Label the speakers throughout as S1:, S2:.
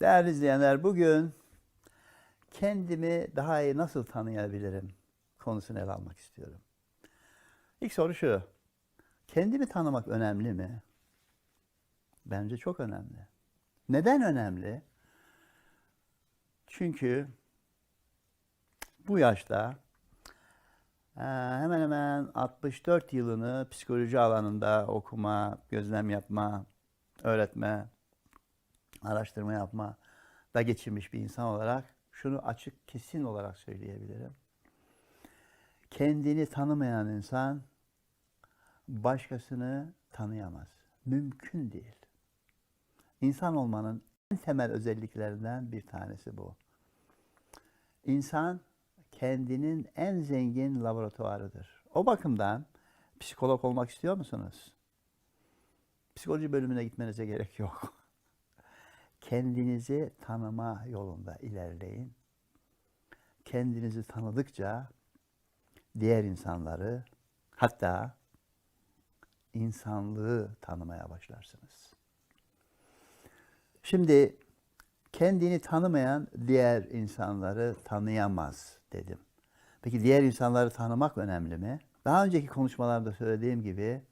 S1: Değerli izleyenler bugün kendimi daha iyi nasıl tanıyabilirim konusunu ele almak istiyorum. İlk soru şu. Kendimi tanımak önemli mi? Bence çok önemli. Neden önemli? Çünkü bu yaşta eee, hemen hemen 64 yılını psikoloji alanında okuma, gözlem yapma, öğretme, araştırma yapma da geçirmiş bir insan olarak şunu açık kesin olarak söyleyebilirim. Kendini tanımayan insan başkasını tanıyamaz. Mümkün değil. İnsan olmanın en temel özelliklerinden bir tanesi bu. İnsan kendinin en zengin laboratuvarıdır. O bakımdan psikolog olmak istiyor musunuz? Psikoloji bölümüne gitmenize gerek yok kendinizi tanıma yolunda ilerleyin. Kendinizi tanıdıkça diğer insanları hatta insanlığı tanımaya başlarsınız. Şimdi kendini tanımayan diğer insanları tanıyamaz dedim. Peki diğer insanları tanımak önemli mi? Daha önceki konuşmalarda söylediğim gibi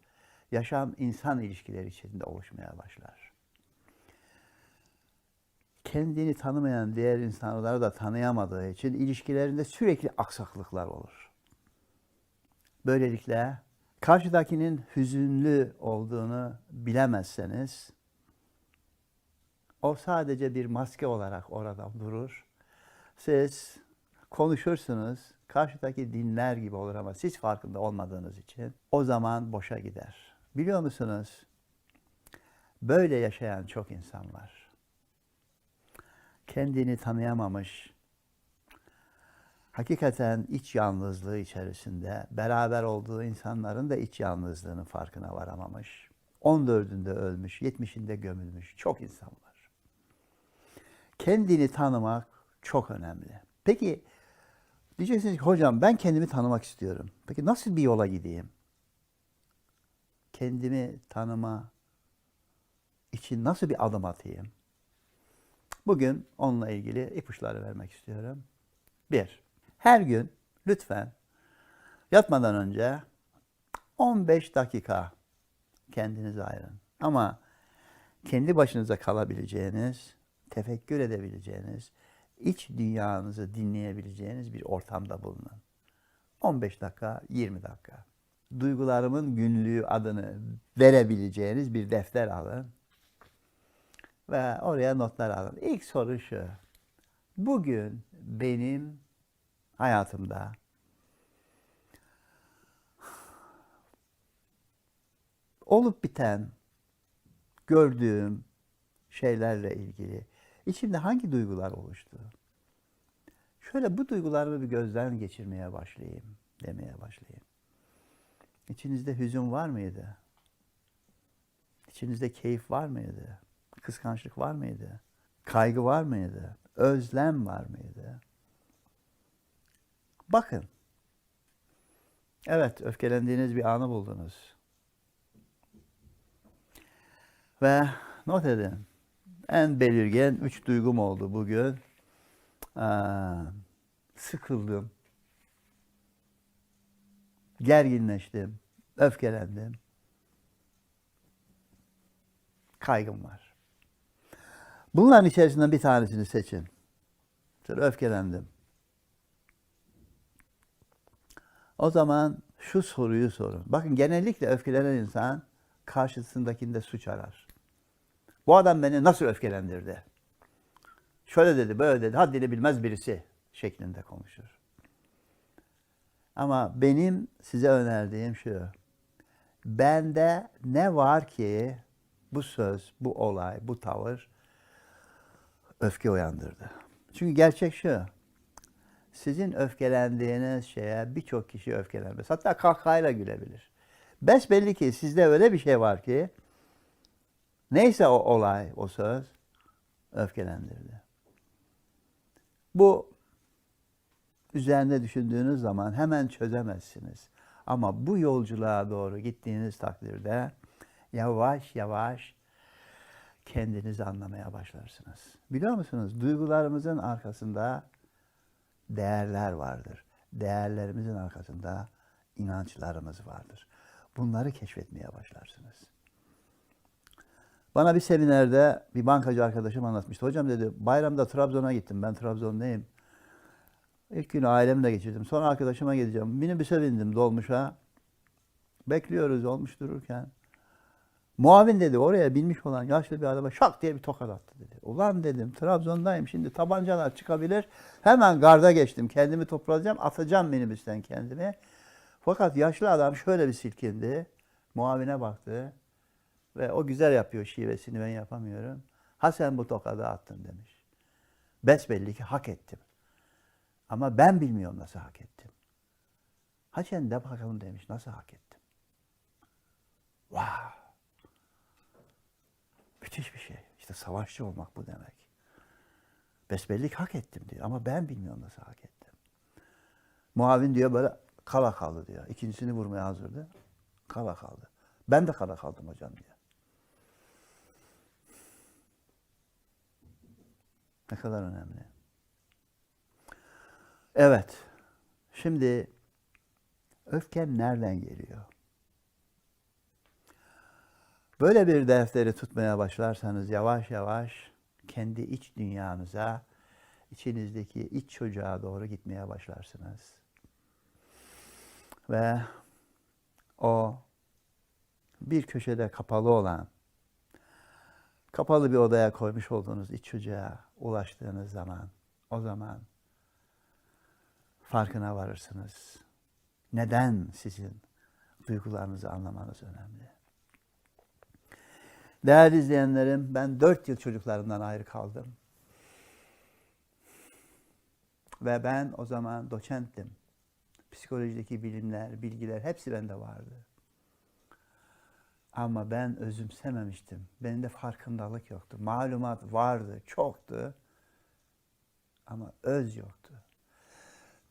S1: yaşam insan ilişkileri içinde oluşmaya başlar kendini tanımayan diğer insanları da tanıyamadığı için ilişkilerinde sürekli aksaklıklar olur. Böylelikle karşıdakinin hüzünlü olduğunu bilemezseniz o sadece bir maske olarak orada durur. Siz konuşursunuz, karşıdaki dinler gibi olur ama siz farkında olmadığınız için o zaman boşa gider. Biliyor musunuz? Böyle yaşayan çok insan var kendini tanıyamamış, hakikaten iç yalnızlığı içerisinde beraber olduğu insanların da iç yalnızlığının farkına varamamış. 14'ünde ölmüş, 70'inde gömülmüş çok insan var. Kendini tanımak çok önemli. Peki diyeceksiniz ki hocam ben kendimi tanımak istiyorum. Peki nasıl bir yola gideyim? Kendimi tanıma için nasıl bir adım atayım? Bugün onunla ilgili ipuçları vermek istiyorum. Bir, her gün lütfen yatmadan önce 15 dakika kendinize ayırın. Ama kendi başınıza kalabileceğiniz, tefekkür edebileceğiniz, iç dünyanızı dinleyebileceğiniz bir ortamda bulunun. 15 dakika, 20 dakika. Duygularımın günlüğü adını verebileceğiniz bir defter alın ve oraya notlar alın. İlk soru şu. Bugün benim hayatımda olup biten, gördüğüm şeylerle ilgili içimde hangi duygular oluştu? Şöyle bu duygularımı bir gözden geçirmeye başlayayım, demeye başlayayım. İçinizde hüzün var mıydı? İçinizde keyif var mıydı? Kıskançlık var mıydı? Kaygı var mıydı? Özlem var mıydı? Bakın. Evet, öfkelendiğiniz bir anı buldunuz. Ve not edin. En belirgin üç duygum oldu bugün. Aa, sıkıldım. Gerginleştim. Öfkelendim. Kaygım var. Bunların içerisinden bir tanesini seçin. Sonra öfkelendim. O zaman şu soruyu sorun. Bakın genellikle öfkelenen insan karşısındakinde suç arar. Bu adam beni nasıl öfkelendirdi? Şöyle dedi, böyle dedi, haddini bilmez birisi şeklinde konuşur. Ama benim size önerdiğim şu. Bende ne var ki bu söz, bu olay, bu tavır öfke uyandırdı. Çünkü gerçek şu. Sizin öfkelendiğiniz şeye birçok kişi öfkelenmez. Hatta kahkahayla gülebilir. Besbelli ki sizde öyle bir şey var ki neyse o olay, o söz öfkelendirdi. Bu üzerinde düşündüğünüz zaman hemen çözemezsiniz. Ama bu yolculuğa doğru gittiğiniz takdirde yavaş yavaş kendinizi anlamaya başlarsınız. Biliyor musunuz? Duygularımızın arkasında değerler vardır. Değerlerimizin arkasında inançlarımız vardır. Bunları keşfetmeye başlarsınız. Bana bir seminerde bir bankacı arkadaşım anlatmıştı. Hocam dedi bayramda Trabzon'a gittim. Ben Trabzon'dayım. İlk günü ailemle geçirdim. Sonra arkadaşıma gideceğim. Minibüse bindim dolmuşa. Bekliyoruz olmuş dururken. Muavin dedi oraya binmiş olan yaşlı bir adama şak diye bir tokat attı dedi. Ulan dedim Trabzon'dayım şimdi tabancalar çıkabilir. Hemen garda geçtim. Kendimi toplayacağım atacağım minibüsten kendimi. Fakat yaşlı adam şöyle bir silkindi. Muavine baktı. Ve o güzel yapıyor şivesini ben yapamıyorum. Ha sen bu tokadı attın demiş. Besbelli ki hak ettim. Ama ben bilmiyorum nasıl hak ettim. Ha sen de bakalım demiş nasıl hak ettim. Wow. Müthiş bir şey. İşte savaşçı olmak bu demek. Besbelli ki hak ettim diyor ama ben bilmiyorum nasıl hak ettim. Muavin diyor böyle kala kaldı diyor. İkincisini vurmaya hazırdı. Kala kaldı. Ben de kala kaldım hocam diyor. Ne kadar önemli. Evet. Şimdi öfkem nereden geliyor? Böyle bir defteri tutmaya başlarsanız yavaş yavaş kendi iç dünyanıza, içinizdeki iç çocuğa doğru gitmeye başlarsınız. Ve o bir köşede kapalı olan, kapalı bir odaya koymuş olduğunuz iç çocuğa ulaştığınız zaman, o zaman farkına varırsınız. Neden sizin duygularınızı anlamanız önemli. Değerli izleyenlerim, ben dört yıl çocuklarımdan ayrı kaldım. Ve ben o zaman doçenttim. Psikolojideki bilimler, bilgiler hepsi bende vardı. Ama ben özümsememiştim. Benim de farkındalık yoktu. Malumat vardı, çoktu. Ama öz yoktu.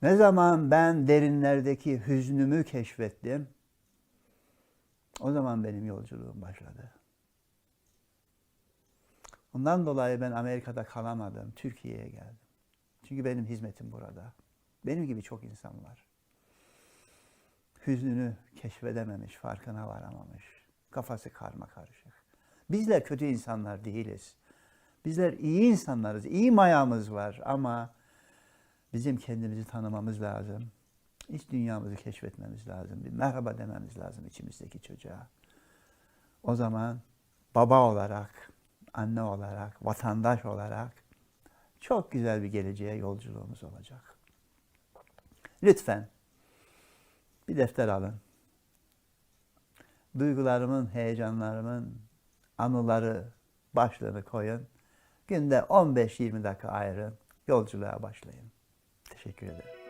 S1: Ne zaman ben derinlerdeki hüznümü keşfettim, o zaman benim yolculuğum başladı. Ondan dolayı ben Amerika'da kalamadım, Türkiye'ye geldim. Çünkü benim hizmetim burada. Benim gibi çok insan var. Hüznünü keşfedememiş, farkına varamamış. Kafası karma karışık. Bizler kötü insanlar değiliz. Bizler iyi insanlarız, iyi mayamız var ama bizim kendimizi tanımamız lazım. İç dünyamızı keşfetmemiz lazım. Bir merhaba dememiz lazım içimizdeki çocuğa. O zaman baba olarak, anne olarak, vatandaş olarak çok güzel bir geleceğe yolculuğumuz olacak. Lütfen bir defter alın. Duygularımın, heyecanlarımın anıları başlığını koyun. Günde 15-20 dakika ayırın. Yolculuğa başlayın. Teşekkür ederim.